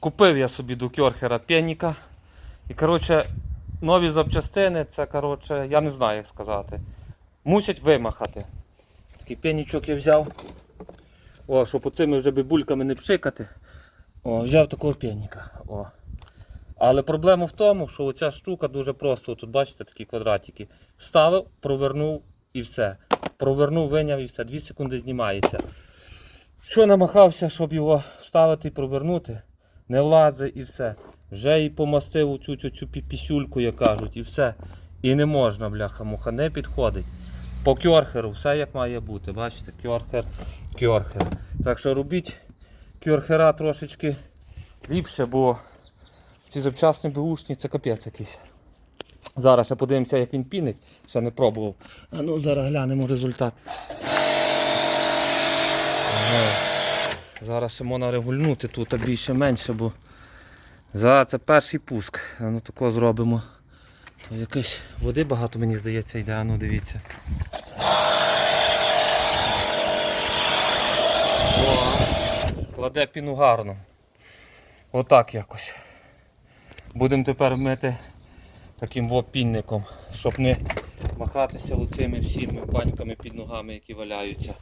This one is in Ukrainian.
Купив я собі до кьорхера пенніка. І коротше, нові запчастини, це коротше, я не знаю як сказати. Мусять вимахати. Такий пеннічок я взяв. О, щоб оцими вже бибульками не пшикати. О, взяв такого пенніка. О. Але проблема в тому, що оця штука дуже просто. Тут бачите такі квадратики. Вставив, провернув і все. Провернув, виняв і все. Дві секунди знімається. Що намахався, щоб його вставити і провернути, не влазить і все. Вже і помастив цю цю, цю пісюльку, як кажуть, і все. І не можна, бляха, муха, не підходить. По кьорхеру все як має бути. Бачите, кьорхер, кьорхер. Так що робіть кьорхера трошечки ліпше, бо ці запчасні беушні це капець якийсь. Зараз ще подивимося, як він пінить, ще не пробував. А ну зараз глянемо результат. Зараз ще можна регульнути тут а більше менше, бо зараз це перший пуск. Ну тако зробимо. То якесь води багато мені здається йде, ну дивіться. О, кладе піну гарно. Отак якось. Будемо тепер мити таким вопінником, щоб не махатися оцими всіми баньками під ногами, які валяються.